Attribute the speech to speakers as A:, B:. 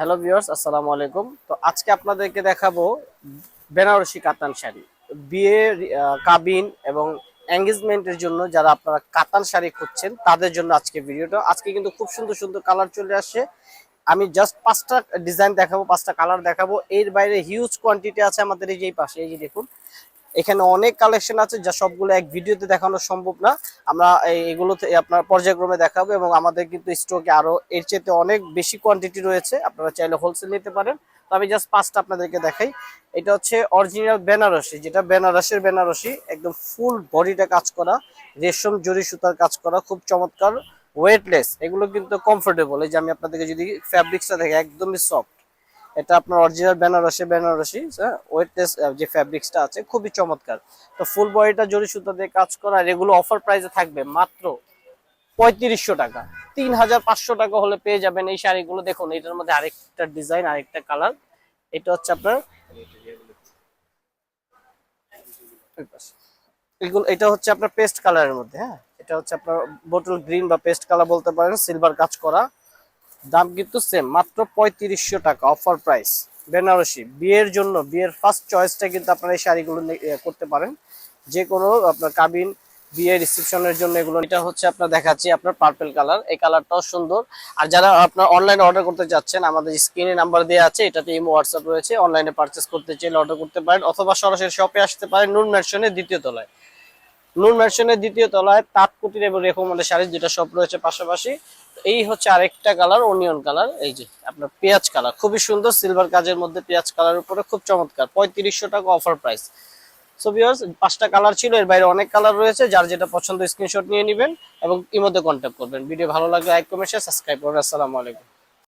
A: Hello viewers, আসসালামু আলাইকুম। তো আজকে আপনাদেরকে দেখাবো বেনারসি কাতান শাড়ি। বিয়ে কাবিন এবং এঙ্গেজমেন্টের জন্য যারা আপনারা কাতান শাড়ি খুঁজছেন, তাদের জন্য আজকে ভিডিওটা। আজকে কিন্তু খুব সুন্দর সুন্দর কালার চলে আসছে আমি জাস্ট পাঁচটা ডিজাইন দেখাবো, পাঁচটা কালার দেখাবো। এর বাইরে হিউজ কোয়ান্টিটি আছে আমাদের এই যে পাশে, এই যে দেখুন। এখানে অনেক কালেকশন আছে যা সবগুলো এক ভিডিওতে দেখানো সম্ভব না। আমরা এগুলোতে আপনার পর্যায়ক্রমে দেখাবো এবং আমাদের কিন্তু স্টকে আরও এর চেয়ে অনেক বেশি কোয়ান্টিটি রয়েছে। আপনারা চাইলে হোলসেল নিতে পারেন। তো আমি জাস্ট পাঁচটা আপনাদেরকে দেখাই। এটা হচ্ছে অরিজিনাল বেনারসি, যেটা বেনারসের বেনারসি, একদম ফুল বডিটা কাজ করা, রেশম জরি সুতার কাজ করা, খুব চমৎকার ওয়েটলেস এগুলো কিন্তু কমফোর্টেবল এই যে আমি আপনাদেরকে যদি ফ্যাব্রিক্সটা দেখে একদমই সফট এটা আপনার অরিজিনাল বেনারসি বেনারসি ওয়েটলেস যে ফ্যাব্রিক্সটা আছে, খুবই চমৎকার। তো ফুল বডিটা জরি সুতা দিয়ে কাজ করা, আর এগুলো অফার প্রাইসে থাকবে মাত্র পঁয়ত্রিশশো টাকা। তিন হাজার পাঁচশো টাকা হলে পেয়ে যাবেন এই শাড়িগুলো। দেখুন, এটার মধ্যে আরেকটা ডিজাইন আরেকটা কালার এটা হচ্ছে আপনার এগুলো, এটা হচ্ছে আপনার পেস্ট কালারের মধ্যে হ্যাঁ? এটা হচ্ছে আপনার বোটল গ্রিন বা পেস্ট কালার বলতে পারেন সিলভার কাজ করা। দাম কিন্তু সেম মাত্র পঁয়ত্রিশশো টাকা অফার প্রাইস বেনারসি। বিয়ের জন্য, বিয়ের ফার্স্ট চয়েসটা কিন্তু আপনারা এই শাড়িগুলো করতে পারেন। যে কোনো আপনার কাবিন বিয়ে রিসেপশনের জন্য এগুলো। এটা হচ্ছে আপনার দেখাচ্ছি আপনার পার্পেল কালার এই কালারটাও সুন্দর। আর যারা আপনার অনলাইনে অর্ডার করতে যাচ্ছেন আমাদের স্ক্রিনে নাম্বার দেওয়া আছে, এটাতে ইমো হোয়াটসঅ্যাপ রয়েছে। অনলাইনে পারচেস করতে চাইলে অর্ডার করতে পারেন, অথবা সরাসরি শপে আসতে পারেন নুন ম্যানশনের দ্বিতীয় তলায়। নুন ম্যানশনের দ্বিতীয় তলায় তাঁতকুটির এবং রেকমেন্ডের শাড়ি যেটা সব রয়েছে পাশাপাশি। এই হচ্ছে আরেকটা কালার অনিয়ন কালার এই যে আপনার পেঁয়াজ কালার খুবই সুন্দর সিলভার কাজের মধ্যে পেঁয়াজ কালার উপরে, খুব চমৎকার। পঁয়ত্রিশশো টাকা অফার প্রাইস সো পাঁচটা কালার ছিল, এর বাইরে অনেক কালার রয়েছে, যার যেটা পছন্দ স্ক্রিনশট নিয়ে নেবেন এবং ইমোতে কন্ট্যাক্ট করবেন। ভিডিও ভালো লাগলে লাইক কমেন্ট শেয়ার সাবস্ক্রাইব করবেন। আসসালামু আলাইকুম।